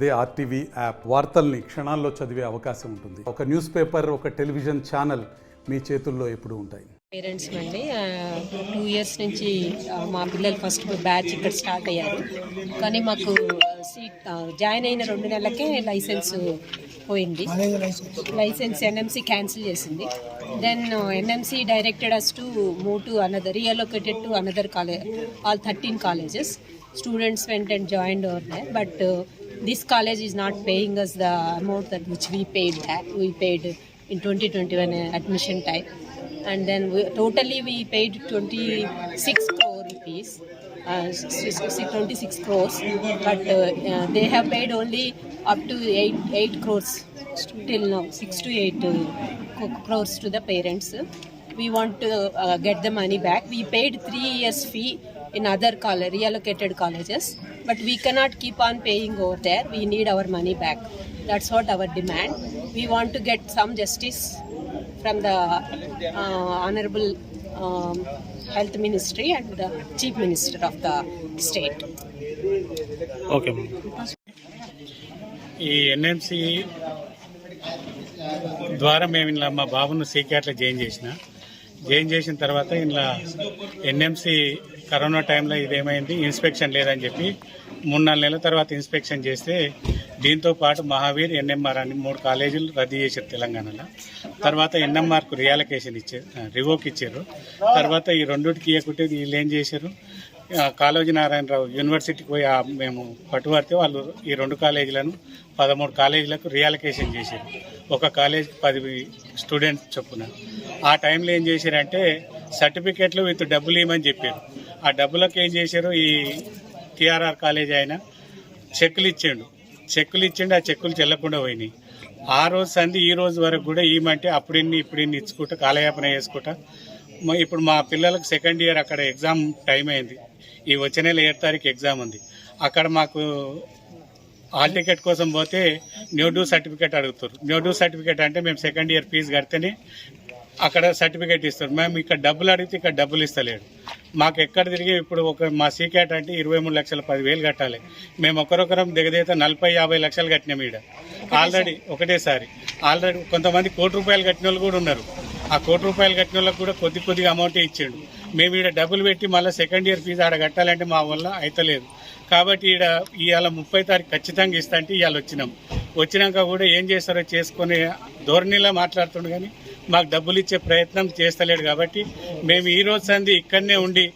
అదే RTV app వార్తల్ని క్షణాల్లో చదివే అవకాశం ఉంటుంది. ఒక న్యూస్ పేపర్ ఒక టెలివిజన్ ఛానల్ మీ చేతుల్లో ఎప్పుడు ఉంటాయి. పేరెంట్స్ అండి టూ ఇయర్స్ నుంచి మా పిల్లలు ఫస్ట్ బ్యాచ్ ఇక్కడ స్టార్ట్ అయ్యారు. కానీ మాకు సీట్ జాయిన్ అయిన రెండు నెలలకే లైసెన్స్ పోయింది. లైసెన్స్ ఎన్ఎంసీ క్యాన్సిల్ చేసింది. Then NMC directed us to move to another reallocated to another college all thirteen colleges. Students went and join over but this college is not paying us the amount that which we paid back. We paid in 2021 admission time. And then we, totally we paid 26 crore rupees. Uh, 26 crores, but uh, uh, they have paid only up to 8, 8 crores till now, 6 to 8 uh, crores to the parents. We want to uh, get the money back. We paid 3 years fee in other college reallocated colleges but we cannot keep on paying over there we need our money back that's what our demand we want to get some justice from the uh, honorable um, health ministry and the chief minister of the state okay ఈ NMC ద్వారా మేము ఇలా మా బాబును సీక్యాట్లో join చేసిన join చేసిన తర్వాత ఇలా ఎన్ఎంసి కరోనా టైంలో ఇదేమైంది? ఇన్స్పెక్షన్ లేదని చెప్పి మూడు నాలుగు నెలల తర్వాత ఇన్స్పెక్షన్ చేస్తే దీంతో పాటు మహావీర్ ఎన్ఎంఆర్ అని మూడు కాలేజీలు రద్దు చేశారు తెలంగాణలో. తర్వాత ఎన్ఎంఆర్కు రియాలకేషన్ ఇచ్చారు రివోక్ ఇచ్చారు. తర్వాత ఈ రెండుటికి ఇవ్వకుంటే వీళ్ళు ఏం చేశారు? కాళోజీ నారాయణరావు యూనివర్సిటీకి పోయి మేము పట్టుబడితే వాళ్ళు ఈ రెండు కాలేజీలను పదమూడు కాలేజీలకు రియాలకేషన్ చేశారు. ఒక కాలేజ్ పది స్టూడెంట్స్ చొప్పున. ఆ టైంలో ఏం చేశారంటే సర్టిఫికెట్లు విత్ డబ్బులు ఇవ్వమని చెప్పారు. ఆ డబ్బులకు ఏం చేశారు? ఈ టిఆర్ఆర్ కాలేజ్ ఆయన చెక్కులు ఇచ్చిండు. చెక్కులు ఇచ్చిండు ఆ చెక్కులు చెల్లకుండా పోయినాయి. ఆ రోజు సంది ఈ రోజు వరకు కూడా ఈమంటే అప్పుడు ఇన్ని ఇప్పుడు ఇన్ని ఇచ్చుకుంటా కాలయాపన చేసుకుంటా. ఇప్పుడు మా పిల్లలకు సెకండ్ ఇయర్ అక్కడ ఎగ్జామ్ టైం అయింది. ఈ వచ్చే నెల ఏడు తారీఖు ఎగ్జామ్ ఉంది. అక్కడ మాకు హాల్ టికెట్ కోసం పోతే న్యూ డ్యూ సర్టిఫికేట్ అడుగుతారు. న్యూ డ్యూ సర్టిఫికేట్ అంటే మేము సెకండ్ ఇయర్ ఫీజు కడితేనే అక్కడ సర్టిఫికేట్ ఇస్తారు మేము ఇక్కడ డబ్బులు అడిగితే ఇక్కడ డబ్బులు ఇస్తలేడు. మాకు ఎక్కడ తిరిగి ఇప్పుడు ఒక మా సీక్యాట్ అంటే ఇరవై మూడు లక్షల పదివేలు కట్టాలి. మేము ఒకరొకరం దిగదైతే నలభై యాభై లక్షలు కట్టినాం ఈడ. ఆల్రెడీ ఒకటేసారి. ఆల్రెడీ కొంతమంది కోటి రూపాయలు కట్టిన వాళ్ళు కూడా ఉన్నారు. ఆ కోటి రూపాయలు కట్టిన వాళ్ళకి కూడా కొద్ది కొద్దిగా అమౌంటే ఇచ్చిండు. మేము ఈడ డబ్బులు పెట్టి మళ్ళీ సెకండ్ ఇయర్ ఫీజు ఆడ కట్టాలంటే మా వల్ల అయితలేదు. కాబట్టి ఈడ ఇవాళ ముప్పై తారీఖు ఖచ్చితంగా ఇస్తా అంటే ఇవాళ వచ్చినాం. వచ్చినాక కూడా ఏం చేస్తారో చేసుకొని ధోరణిలా మాట్లాడుతుండు కానీ మాకు డబ్బులు ఇచ్చే ప్రయత్నం చేస్తలేడు కాబట్టి మేము ఈ రోజు సంది ఇక్కడనే ఉండి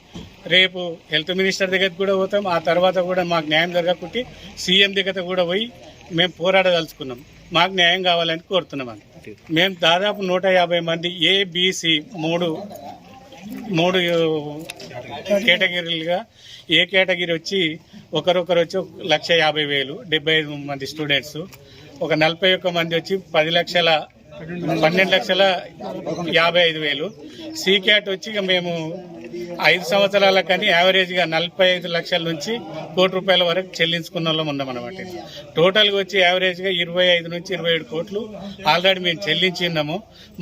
రేపు హెల్త్ మినిస్టర్ దగ్గరికి కూడా పోతాం. ఆ తర్వాత కూడా మాకు న్యాయం జరగకుంటే సీఎం దగ్గర కూడా పోయి మేము పోరాడదలుచుకున్నాం. మాకు న్యాయం కావాలని కోరుతున్నాం మేము దాదాపు నూట యాభై మంది ఏబిసి మూడు మూడు కేటగిరీలుగా ఏ కేటగిరీ వచ్చి ఒకరొకరు వచ్చి లక్ష యాభై వేలు డెబ్బై ఐదు మంది స్టూడెంట్స్ ఒక నలభై ఒక్క మంది వచ్చి పది లక్షల పన్నెండు లక్షల యాభై ఐదు వేలు. సీక్యాట్ వచ్చి ఇక మేము ఐదు సంవత్సరాల కానీ యావరేజ్గా నలభై ఐదు లక్షల నుంచి కోటి రూపాయల వరకు చెల్లించుకున్న వాళ్ళం ఉన్నామన్నమాట అనమాట టోటల్గా వచ్చి యావరేజ్గా ఇరవై ఐదు నుంచి ఇరవై ఏడు కోట్లు ఆల్రెడీ మేము చెల్లించి ఉన్నాము.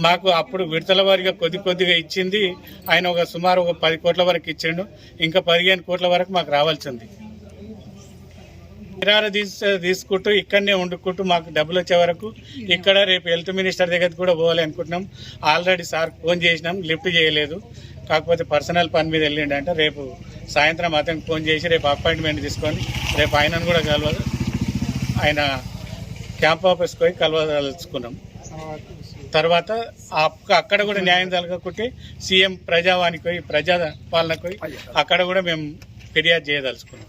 మాకు అప్పుడు విడతల వారిగా కొద్ది కొద్దిగా ఇచ్చింది. ఆయన ఒక సుమారు ఒక పది కోట్ల వరకు ఇచ్చిండు. ఇంకా పదిహేను కోట్ల వరకు మాకు రావాల్సింది విరార తీసు తీసుకుంటూ ఇక్కడనే వండుకుంటూ మాకు డబ్బులు వచ్చే వరకు ఇక్కడ రేపు హెల్త్ మినిస్టర్ దగ్గర కూడా పోవాలి అనుకుంటున్నాం. ఆల్రెడీ సార్ ఫోన్ చేసినాం లిఫ్ట్ చేయలేదు. కాకపోతే పర్సనల్ పని మీద వెళ్ళిండంటే. రేపు సాయంత్రం అతనికి ఫోన్ చేసి రేపు అపాయింట్మెంట్ తీసుకొని రేపు ఆయనను కూడా కలవాలి ఆయన క్యాంప్ ఆఫీస్కి పోయి కలవదలుచుకున్నాం. తర్వాత అక్కడ కూడా న్యాయం జరగకుంటే సీఎం ప్రజావానికి పోయి ప్రజా పాలనకు పోయి అక్కడ కూడా మేము ఫిర్యాదు చేయదలుచుకున్నాం.